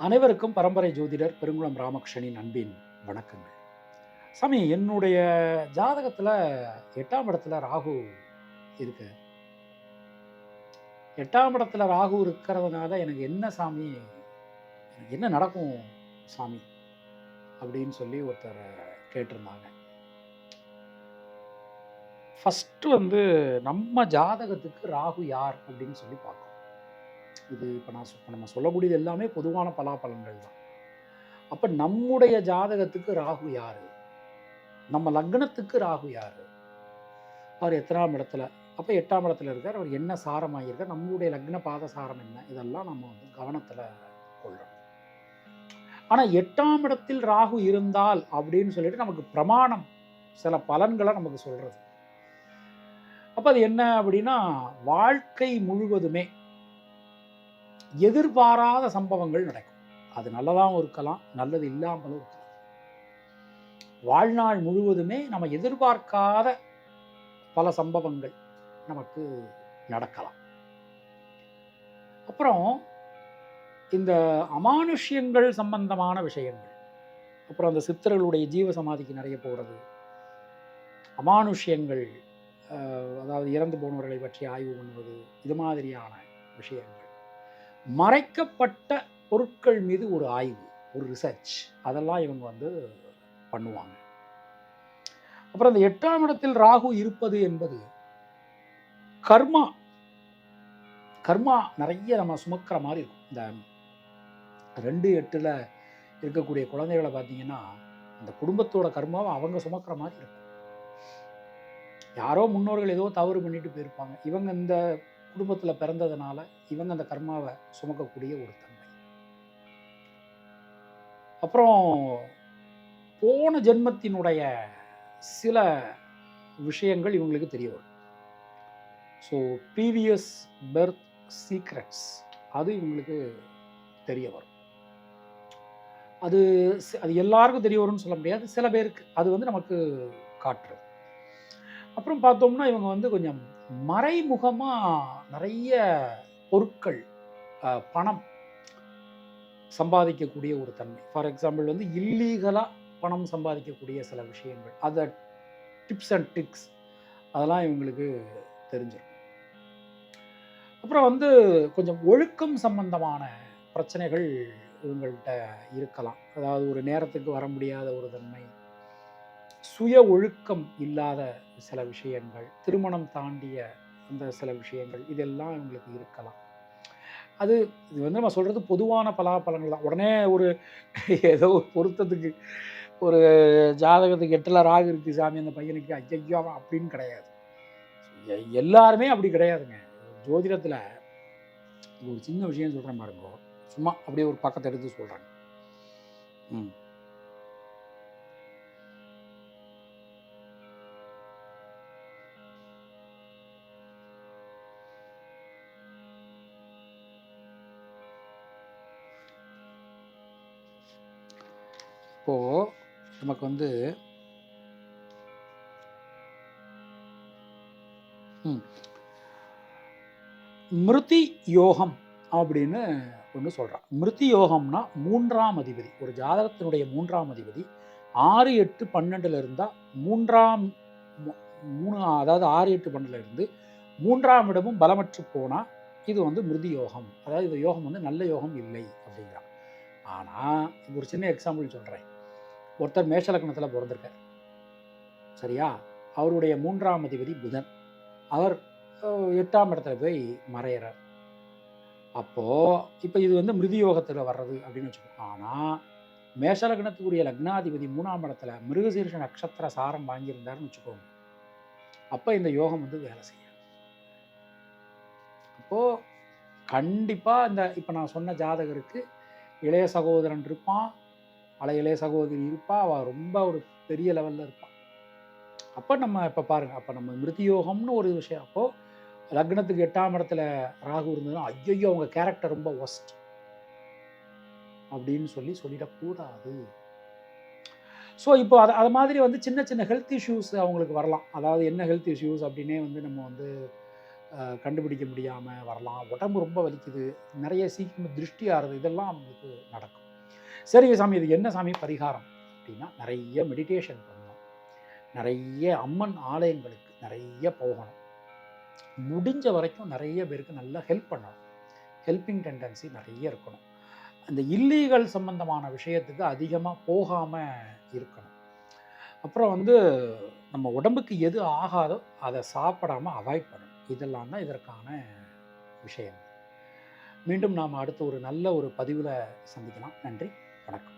அனைவருக்கும் பரம்பரை ஜோதிடர் பெருங்குளம் ராமகிருஷ்ணனின் அன்பின் வணக்கங்கள். சாமி என்னுடைய ஜாதகத்தில் எட்டாம் இடத்துல ராகு இருக்கு. எட்டாம் இடத்துல ராகு இருக்கிறதுனால எனக்கு என்ன சாமி எனக்கு என்ன நடக்கும் சாமி அப்படின்னு சொல்லி ஒருத்தர் கேட்டிருந்தாங்க. ஃபஸ்ட்டு வந்து நம்ம ஜாதகத்துக்கு ராகு யார் அப்படின்னு சொல்லி பார்க்கணும். இது இப்போ நான் சொ- நம்ம சொல்லக்கூடியது எல்லாமே பொதுவான பலாபலன்கள் தான். அப்போ நம்முடைய ஜாதகத்துக்கு ராகு யார்? நம்ம லக்னத்துக்கு ராகு யார்? அவர் எத்தனாம் இடத்துல அப்போ எட்டாம் இடத்துல இருக்கார் அவர் என்ன சாரமாகியிருக்கார் நம்மளுடைய லக்ன பாத சாரம் என்ன? இதெல்லாம் நம்ம வந்து கவனத்தில் கொள்ளணும். ஆனால் எட்டாம் இடத்தில் ராகு இருந்தால் அப்படின்னு சொல்லிட்டு நமக்கு பிரமாணம் சில பலன்களை நமக்கு சொல்றது. அப்போ அது என்ன அப்படின்னா வாழ்க்கை முழுவதுமே எதிர்பாராத சம்பவங்கள் நடக்கும். அது நல்லதாகவும் இருக்கலாம் நல்லது இல்லாமலும் இருக்கலாம். வாழ்நாள் முழுவதுமே நம்ம எதிர்பார்க்காத பல சம்பவங்கள் நமக்கு நடக்கலாம். அப்புறம் இந்த அமானுஷ்யங்கள் சம்பந்தமான விஷயங்கள். அப்புறம் அந்த சித்தர்களுடைய ஜீவ சமாதிக்கு நிறைய போகிறது அமானுஷ்யங்கள் அஹ், அதாவது இறந்து போனவர்களை பற்றி ஆய்வு பண்ணுவது இது மாதிரியான விஷயங்கள். மறைக்கப்பட்ட பொருட்கள் மீது ஒரு ஆய்வு ஒரு ரிசர்ச் அதெல்லாம் இவங்க வந்து பண்ணுவாங்க. அப்புறம் இந்த எட்டாம் இடத்தில் ராகு இருப்பது என்பது கர்மா கர்மா நிறைய நம்ம சுமக்கிற மாதிரி இருக்கும். இந்த ரெண்டு எட்டில் இருக்கக்கூடிய குழந்தைகளை பார்த்தீங்கன்னா அந்த குடும்பத்தோட கர்மாவை அவங்க சுமக்கிற மாதிரி இருக்கும். யாரோ முன்னோர்கள் ஏதோ தவறு பண்ணிட்டு போயிருப்பாங்க. இவங்க இந்த குடும்பத்தில் பிறந்ததுனால இவங்க அந்த கர்மாவை சுமக்கக்கூடிய ஒரு தன்மை. அப்புறம் போன ஜென்மத்தினுடைய சில விஷயங்கள் இவங்களுக்கு தெரிய வரும். ஸோ ப்ரீவியஸ் பெர்த் சீக்ரெட்ஸ் அது இவங்களுக்கு தெரிய வரும். அது அது எல்லாருக்கும் தெரிய வரும்னு சொல்ல முடியாது. சில பேருக்கு அது வந்து நமக்கு காட்டுறது. அப்புறம் பார்த்தோம்னா இவங்க வந்து கொஞ்சம் மறைமுகமாக நிறைய பொருட்கள் பணம் சம்பாதிக்கக்கூடிய ஒரு தன்மை. ஃபார் எக்ஸாம்பிள் வந்து இல்லீகலாக பணம் சம்பாதிக்கக்கூடிய சில விஷயங்கள். அதை டிப்ஸ் அண்ட் ட்ரிக்ஸ் அதெல்லாம் இவங்களுக்கு தெரிஞ்சிடும் அப்புறம் வந்து கொஞ்சம் ஒழுக்கம் சம்பந்தமான பிரச்சனைகள் இவங்கள்ட்ட இருக்கலாம். அதாவது ஒரு நேரத்துக்கு வர முடியாத ஒரு தன்மை சுய ஒழுக்கம் இல்லாத சில விஷயங்கள் திருமணம் தாண்டிய அந்த சில விஷயங்கள் இதெல்லாம் இவங்களுக்கு இருக்கலாம். அது இது வந்து நம்ம சொல்கிறது பொதுவான பலாபலங்கள் தான். உடனே ஒரு ஏதோ பொருத்தத்துக்கு ஒரு ஜாதகத்துக்கு எட்டில் ராகு இருக்கு சாமி அந்த பையனுக்கு ஐயோ அவன் அப்படின்னு கிடையாது. எல்லாருமே அப்படி கிடையாதுங்க. ஜோதிடத்தில் ஒரு சின்ன விஷயம் சொல்கிறேன் பாருங்க. சும்மா அப்படியே ஒரு பக்கத்தை எடுத்து சொல்கிறாங்க ம். இப்போது நமக்கு வந்து ம், மிருதி யோகம் அப்படின்னு ஒன்று சொல்கிறான் மிருதி யோகம்னா மூன்றாம் அதிபதி. ஒரு ஜாதகத்தினுடைய மூன்றாம் அதிபதி. ஆறு எட்டு பன்னெண்டில் இருந்தால் மூன்றாம் மூணு அதாவது ஆறு எட்டு பன்னெண்டில் இருந்து மூன்றாம் இடமும் பலமற்று போனால் இது வந்து மிருதி யோகம். அதாவது இந்த யோகம் வந்து நல்ல யோகம் இல்லை அப்படிங்கிறான். ஆனால் ஒரு சின்ன எக்ஸாம்பிள் சொல்கிறேன் ஒருத்தர் மேஷலக்கணத்தில் பிறந்திருக்கார். சரியா? அவருடைய மூன்றாம் அதிபதி புதன். அவர் எட்டாம் இடத்துல போய் மறையிறார். அப்போது இப்போ இது வந்து மிருதியோகத்தில் வர்றது அப்படின்னு வச்சுக்கோங்க ஆனால் மேஷலக்னத்துக்குரிய லக்னாதிபதி மூணாம் இடத்துல மிருகசீர்ஷ நட்சத்திர சாரம் வாங்கியிருந்தாருன்னு வச்சுக்கோங்க. அப்போ இந்த யோகம் வந்து வேலை செய்யும். அப்போது கண்டிப்பாக இந்த இப்போ நான் சொன்ன ஜாதகருக்கு இளைய சகோதரன் இருப்பான் பல இளைய சகோதரி இருப்பா அவள் ரொம்ப ஒரு பெரிய லெவலில் இருப்பாள் அப்போ நம்ம இப்போ பாருங்கள் அப்போ நம்ம மிருத்தியோகம்னு ஒரு விஷயம். அப்போது லக்னத்துக்கு எட்டாம் இடத்துல ராகு இருந்ததுன்னா ஐயோ அவங்க கேரக்டர் ரொம்ப ஒஸ்ட் அப்படின்னு சொல்லி சொல்லிடக்கூடாது. ஸோ இப்போ அது அது மாதிரி வந்து சின்ன சின்ன ஹெல்த் இஷ்யூஸ் அவங்களுக்கு வரலாம். அதாவது என்ன ஹெல்த் இஷ்யூஸ் அப்படின்னே வந்து நம்ம வந்து கண்டுபிடிக்க முடியாமல் வரலாம். உடம்பு ரொம்ப வலிக்குது. நிறைய சீக்கிரம் திருஷ்டி ஆறுது. இதெல்லாம் அவங்களுக்கு நடக்கும். சரிங்க சாமி இது என்ன சாமி? பரிகாரம். அப்படின்னா நிறைய மெடிடேஷன் பண்ணணும். நிறைய அம்மன் ஆலயங்களுக்கு நிறைய போகணும். முடிஞ்ச வரைக்கும் நிறைய பேருக்கு நல்லா ஹெல்ப் பண்ணணும். ஹெல்பிங் டெண்டன்சி நிறைய இருக்கணும். அந்த இல்லீகல் சம்பந்தமான விஷயத்துக்கு அதிகமாக போகாமல் இருக்கணும். அப்புறம் வந்து நம்ம உடம்புக்கு எது ஆகாதோ அதை சாப்பிடாம அவாய்ட் பண்ணணும். இதெல்லாம் தான் இதற்கான விஷயம் மீண்டும் நாம் அடுத்த ஒரு நல்ல ஒரு பதிவில் சந்திக்கலாம். நன்றி. வணக்கம்